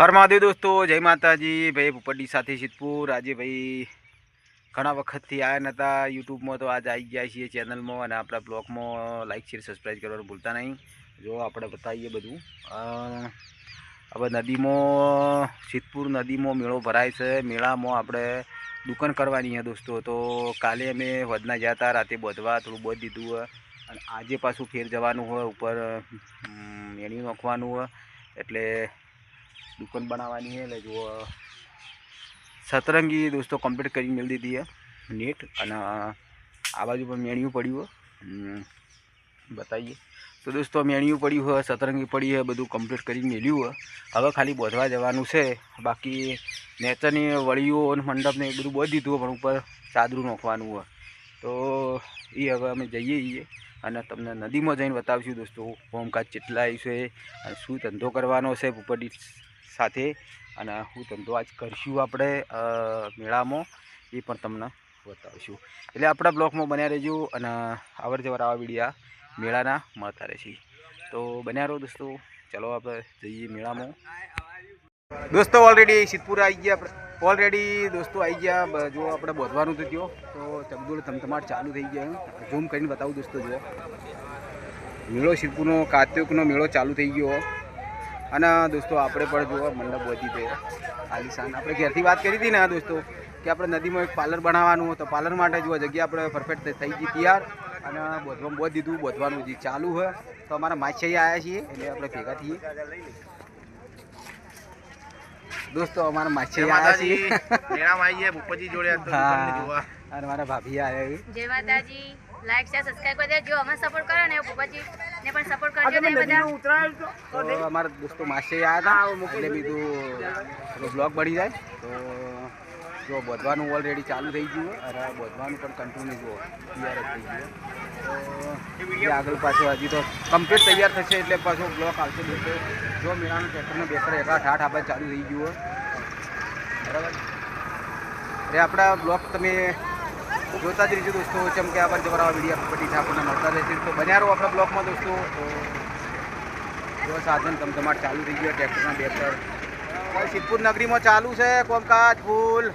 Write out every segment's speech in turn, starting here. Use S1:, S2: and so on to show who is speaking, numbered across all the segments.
S1: હર મહાદેવ દોસ્તો, જય માતાજી. ભાઈ ભૂપડી સાથે સિદ્ધપુર. આજે ભાઈ ઘણા વખતથી આવ્યા નહોતા યુટ્યુબમાં, તો આજે આવી ગયા છીએ ચેનલમાં અને આપણા બ્લોગમાં લાઇક શેર સબસ્ક્રાઈબ કરવાનું ભૂલતા નહીં. જો આપણે બતાવીએ બધું. હવે નદીમાં, સિદ્ધપુર નદીમાં મેળો ભરાય છે. મેળામાં આપણે દુકાન કરવાની છે દોસ્તો. તો કાલે અમે વધના ગયા હતા, રાતે બોધવા થોડું બોધ દીધું હોય. અને આજે પાછું ફેર જવાનું હોય, ઉપર એણી નાખવાનું હોય. એટલે દુકાન બનાવવાની છે એટલે જો સતરંગી દોસ્તો કમ્પ્લીટ કરી મેળ દીધી છે નેટ અને આ બાજુ પણ મેણિયું પડ્યું હોય બતાવીએ તો દોસ્તો મેણિયું પડ્યું હોય સતરંગી પડી હોય બધું કમ્પ્લીટ કરી મેળ્યું હોય હવે ખાલી બોધવા જવાનું છે બાકી નેચરની વળીઓ અને મંડપને એ બધું બોધી દીધું પણ ઉપર ચાદરું નાખવાનું હોય તો એ હવે અમે જઈએ છીએ અને તમને નદીમાં જઈને બતાવીશું, દોસ્તો હોમકાજ કેટલા છે અને શું ધંધો કરવાનો છે ભૂપડી સાથે. અને હું ધંધો આજ કરશું આપણે મેળામાં. એ પણ તમને બતાવીશું. એટલે આપણા બ્લોગમાં બન્યા રહેજો અને અવર જવર આવા વિડીયા મેળાના મળતા રહેશે. તો બન્યા રહો દોસ્તો. ચલો આપણે જઈએ મેળામાં. દોસ્તો ઓલરેડી સિદ્ધપુર આવી ગયા ઓલરેડી દોસ્તો આવી ગયા. જો આપણે બોધવાનું તો થયો. તો ચગદુલ ધમધમાટ ચાલુ થઈ ગયો ઝૂમ કરીને બતાવું દોસ્તો જો મેળો સિદ્ધપુરનો કાર્તિકનો મેળો ચાલુ થઈ ગયો. અને દોસ્તો આપણે પણ જો મંડપ વધી ગયો. આલિશાન આપણે ઘેરથી વાત કરી હતી ને દોસ્તો કે આપણે નદીમાં એક પાર્લર બનાવવાનું તો પાર્લર માટે જુઓ જગ્યા આપણે પરફેક્ટ થઈ ગઈ તૈયાર. અને બોધવામાં બોધ દીધું બોધવાનું જે ચાલુ હોય તો અમારા માછાઈ આવ્યા છીએ એટલે આપણે ભેગા થઈએ. દોસ્તો અમારા માછાઈ આવ્યા છીએ.
S2: મેળામાં આવીએ ભૂપતજી જોડે
S1: હા. અને મારા ભાભી આવ્યા.
S3: જય માતાજી. લાઈક શેર સબસ્ક્રાઇબ કરી દેજો. અમે સપોર્ટ કરો ને પપ્પાજી ને પણ સપોર્ટ કરજો ને બધા.
S1: તો. અમારા દોસ્તો માસે આવ્યા હતા. એટલે બીજું બ્લોગ બની જાય. તો જો બધવાનું ઓલરેડી ચાલુ થઈ ગયું અને બધવાનું પણ કન્ટિન્યુ જુઓ તૈયાર જ થઈ ગયું તો આગળ પાછું હજી તો કમ્પ્લીટ તૈયાર થશે એટલે પાછો બ્લોક આવશે દોસ્તો જો મેળાનું ટ્રેક્ટરને બેસર એકા ઠાઠ આપણે ચાલુ થઈ ગયું બરાબર? એટલે આપણા બ્લોક તમે જોતા જ રહીશું દોસ્તો જેમ કે આবার જવરાવા વીડિયો પછી આપણને મળતા રહેશે. તો બન્યા રહો આપણા બ્લોગમાં દોસ્તો. તો જો સાધન ધમધમાટ ચાલુ થઈ ગયો ટ્રેક્ટરના હવે સિદ્ધપુર નગરીમાં ચાલુ છે કોમકાજ ફૂલ.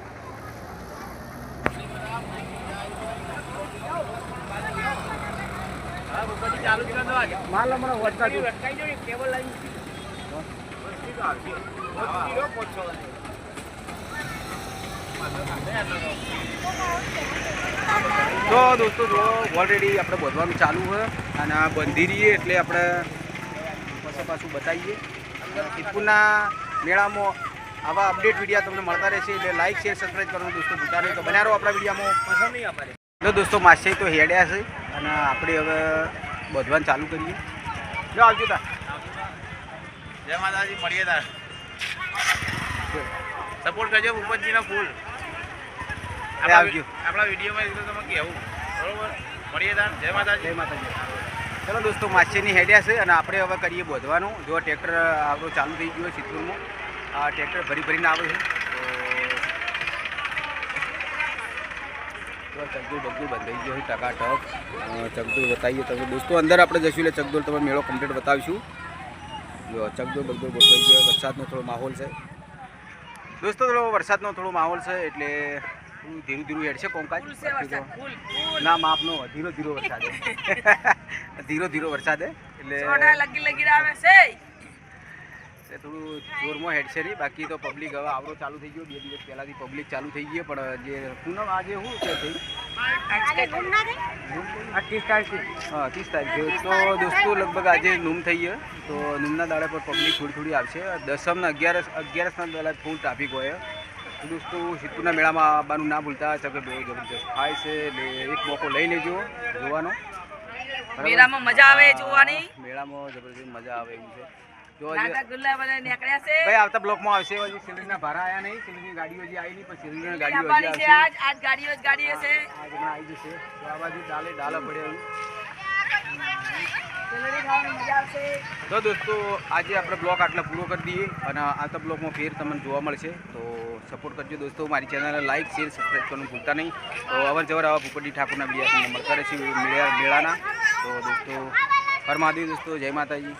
S1: માલ હમણાં વધતા જો. તો દોસ્તો જો ઓલરેડી આપણે બધવાનું ચાલુ છે અને આ બંધી રહીએ એટલે આપણે પાસે પાછું બતાવીએ. સિદ્ધપુરના મેળામાં આવા અપડેટ વિડીયા તમને મળતા રહેશે. એટલે લાઈક શેર સબસ્ક્રાઈબ કરવાનું દોસ્તો ભૂલતા નહીં. તો બનારો આપણા વિડીયામાં. જો દોસ્તો માસે તો હેડ્યા છે અને આપણે હવે બોધવાનું ચાલુ કરીએ. જો આવજો તા.
S2: જય માતાજી મળીએ તાર. સપોર્ટ કરજો ભૂપતજીનો ફૂલ.
S1: આવજો.
S2: આપણા વિડીયોમાં એટલું તમે કહેવું. બરોબર? મળીએ જય માતાજી.
S1: જય માતાજી. ચલો દોસ્તો માછીની હેડ્યા છે અને આપણે હવે કરીએ બોધવાનું. જો ટ્રેક્ટર આપણું ચાલુ થઈ ગયું સિદ્ધપુરમાં આ ટ્રેક્ટર ભરી ભરીને આવે છે. ચગદુલ બગદુલ બંધાઈ ગયો છે ટકાટક ચગદુલ બતાવીએ તમે દોસ્તો અંદર આપણે જશું એટલે ચગદુલ તમે મેળો કમ્પ્લીટ બતાવીશું. જો ચગદુલ બગદુલ ગોઠવાઈ ગયો. વરસાદનો થોડો માહોલ છે. દોસ્તો થોડો વરસાદનો થોડો માહોલ છે એટલે થોડું ધીરું ધીરું હેડશે કોંકાજ ના માપનો ધીરો ધીરો વરસાદ. ધીરો ધીરો વરસાદ. હે. એટલે
S3: લગી લગી આવે છે.
S1: એટલે થોડું જોરમાં હેડશે નહીં. બાકી તો પબ્લિક હવે આવડો ચાલુ થઈ ગયો. બે દિવસ પહેલાંથી પબ્લિક ચાલુ થઈ ગઈ પણ જે પૂનમ આજે શું છે? થઈ ત્રીસ તારીખ હા ત્રીસ તારીખે તો દોસ્તો લગભગ આજે નૂમ થઈ ગયો. તો નૂમના દાડા પર પબ્લિક થોડી થોડી આવશે. દસમના અગિયારસ અગિયારસના દાડા ફૂલ ટ્રાફિક હોય. તો દોસ્તો સિદ્ધપુરના મેળામાં આવવાનું ના ભૂલતા તો બહુ જબરદસ્ત થાય છે એટલે એક મોકો લઈ લેજો જોવાનો.
S3: મેળામાં મજા આવે જોવાની?
S1: મેળામાં જબરજસ્ત મજા આવે એવું છે. ભાઈ આવતા બ્લોકમાં આવશે હજી સિલિન્ડરના ભાડા આવ્યા નહીં સિલિન્ડરની ગાડીઓ હજી આવી નહીં પણ સિલિન્ડરની ગાડીઓ હજી આવશે.
S3: આજ આજ ગાડીઓ જ
S1: ગાડી હશે આવી જશે. આ બાજુ ડાલે ડાલા પડે એવું
S3: જલેબી ખાવાની મજા આવશે
S1: તો દોસ્તો, આજે આપણે બ્લોગ આટલા પૂરો કરી દઈએ અને આવતા બ્લોગમાં ફેર તમને જોવા મળશે. તો સપોર્ટ કરજો દોસ્તો, મારી ચેનલને લાઈક શેર સબસ્ક્રાઈબ કરવાનું ભૂલતા નહીં. તો અવર જવર આવા ભૂપતિ ઠાકોરના બીજા મળતા રહેશે, મેળા મેળાના. તો દોસ્તો, હર દોસ્તો, જય માતાજી.